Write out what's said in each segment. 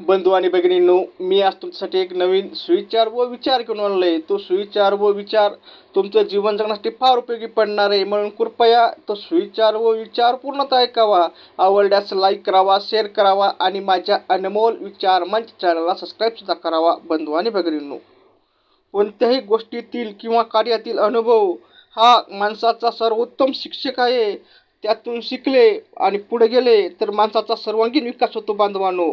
बंधू आणि भगिनींनो मी आज तुमच्यासाठी एक नवीन सुविचार व विचार घेऊन आणलो आहे. तो सुविचार व विचार तुमचं जीवन जगण्यासाठी फार उपयोगी पडणार आहे. म्हणून कृपया तो सुविचार व विचार पूर्णतः ऐकावा. आवडल्यास लाईक करावा शेअर करावा आणि माझ्या अनमोल विचार मंच चॅनलला सबस्क्राईबसुद्धा करावा बंधू आणि भगिनींनो कोणत्याही गोष्टीतील किंवा कार्यातील अनुभव हा माणसाचा सर्वोत्तम शिक्षक आहे. त्यातून शिकले आणि पुढे गेले तर माणसाचा सर्वांगीण विकास होतो बांधवांनो.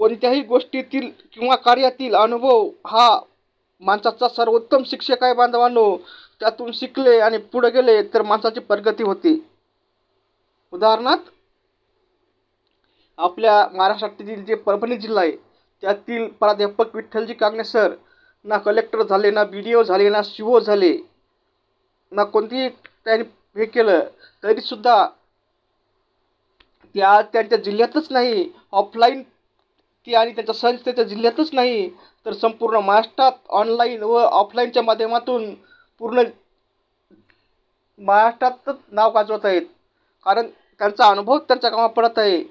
कोणत्याही गोष्टीतील किंवा कार्यातील अनुभव हा माणसाचा सर्वोत्तम शिक्षक आहे बांधवांनो. त्यातून शिकले आणि पुढे गेले तर माणसाची प्रगती होते. उदाहरणार्थ आपल्या महाराष्ट्रातील जे परभणी जिल्हा आहे त्यातील प्राध्यापक विठ्ठलजी कांगणे सर ना कलेक्टर झाले ना बी डी ओ झाले ना सी ओ झाले ना कोणतीही त्यांनी हे केलं तरीसुद्धा त्या त्यांच्या जिल्ह्यातच नाही ऑफलाईन ती आणि त्यांच्या संस्थेच्या जिल्ह्यातच नाही तर संपूर्ण महाराष्ट्रात ऑनलाईन व ऑफलाईनच्या माध्यमातून पूर्ण महाराष्ट्रातच नाव गाजवत आहेत. कारण त्यांचा अनुभव त्यांच्या कामात पडत आहे.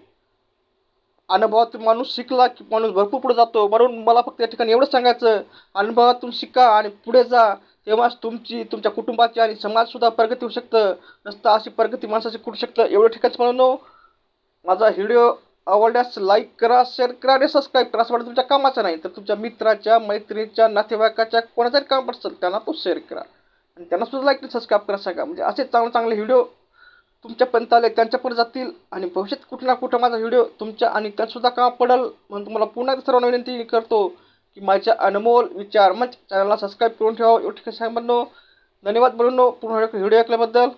अनुभवातून माणूस शिकला की माणूस भरपूर पुढे जातो. म्हणून मला फक्त या ठिकाणी एवढंच सांगायचं अनुभवातून शिका आणि पुढे जा. तेव्हाच तुमची तुमच्या कुटुंबाची आणि समाजसुद्धा प्रगती होऊ शकतं. नसता अशी प्रगती माणसाची करू शकतं. एवढं ठिकाणच म्हणून हो. माझा व्हिडिओ आवडल्यास लाईक करा शेअर करा आणि सबस्क्राईब करा. असं तुमच्या कामाचं नाही तर तुमच्या मित्राच्या मैत्रिणीच्या नातेवाईकाच्या कोणाचाही काम असेल त्यांना तो शेअर करा. आणि त्यांना सुद्धा लाईक सबस्क्राईब करा सांगा. म्हणजे असे चांगले चांगले व्हिडिओ तुमच्यापर्यंत आले त्यांच्यापर्यंत जातील आणि भविष्यात कुठं ना कुठं माझा व्हिडिओ तुमच्या आणि त्यांसुद्धा काम पडेल म्हणून तुम्हाला पुन्हा एकदा सर्वांना विनंती करतो की माझ्या अनमोल विचार म्हणजे चॅनलला सबस्क्राईब करून ठेवा. एवढं ठिकाणी सांग म्हणून धन्यवाद म्हणून पुन्हा व्हिडिओ ऐकल्याबद्दल.